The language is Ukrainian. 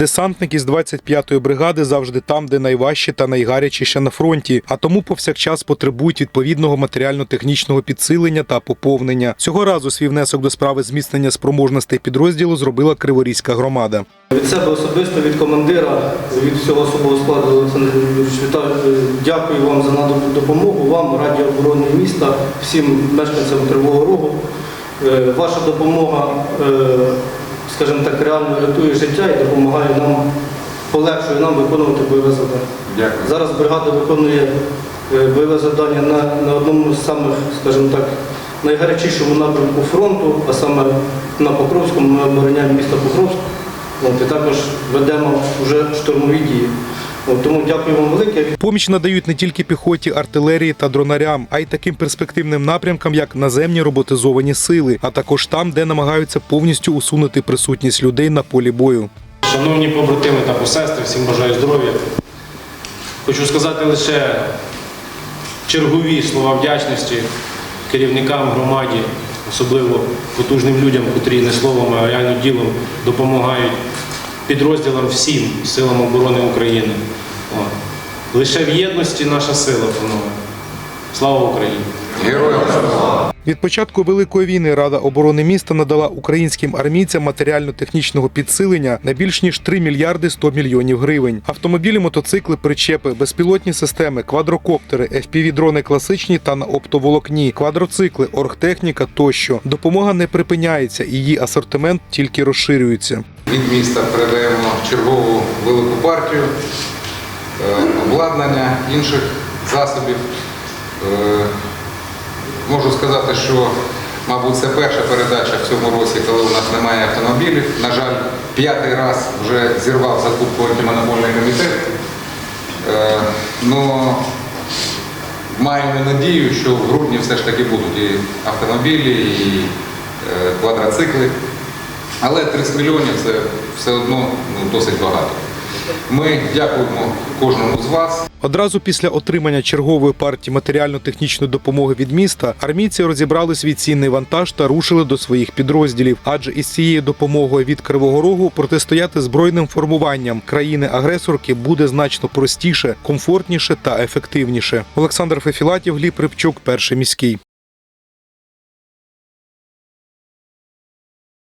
Десантники з 25-ї бригади завжди там, де найважче та найгарячіше на фронті, а тому повсякчас потребують відповідного матеріально-технічного підсилення та поповнення. Цього разу свій внесок до справи зміцнення спроможностей підрозділу зробила Криворізька громада. Від себе особисто, від командира, від всього особового складу Олександр дякую вам за надану допомогу, вам, Раді оборони міста, всім мешканцям Кривого Рогу. Е, Ваша допомога, е, скажімо так, реально рятує життя і допомагає нам, полегшує нам виконувати бойове завдання. Дякую. Зараз бригада виконує е, бойове завдання на, на одному з самих, скажімо так, найгарячішому напрямку фронту, а саме на Покровському, ми обороняємо місто Покровськ. От, і також ведемо вже штурмові дії. От, тому дякую вам велике. Поміч надають не тільки піхоті, артилерії та дронарям, а й таким перспективним напрямкам, як наземні роботизовані сили, а також там, де намагаються повністю усунути присутність людей на полі бою. Шановні побратими та посестри, всім бажаю здоров'я. Хочу сказати лише чергові слова вдячності керівникам громаді, особливо потужним людям, котрі не словом, а реально ділом допомагають підрозділам всім силам оборони України. Лише в єдності наша сила, панове. Слава Україні! Героям слава! Від початку великої війни Рада оборони міста надала українським армійцям матеріально-технічного підсилення на більш ніж 3 мільярди 100 мільйонів гривень. Автомобілі, мотоцикли, причепи, безпілотні системи, квадрокоптери, FPV-дрони класичні та на оптоволокні, квадроцикли, оргтехніка тощо. Допомога не припиняється, і її асортимент тільки розширюється. Від міста передаємо чергову велику партію е, обладнання, інших засобів. Е, Можу сказати, що, мабуть, це перша передача в цьому році, коли у нас немає автомобілів. На жаль, п'ятий раз вже зірвав закупку антимонопольний комітет. Е, Но маємо надію, що в грудні все ж таки будуть і автомобілі, і е, квадроцикли. Але 30 мільйонів це все одно ну, досить багато. Ми дякуємо кожному з вас. Одразу після отримання чергової партії матеріально-технічної допомоги від міста армійці розібрали свій цінний вантаж та рушили до своїх підрозділів. Адже із цією допомогою від Кривого Рогу протистояти збройним формуванням країни-агресорки буде значно простіше, комфортніше та ефективніше. Олександр Фефілатів, Гліб Рибчук, перший міський.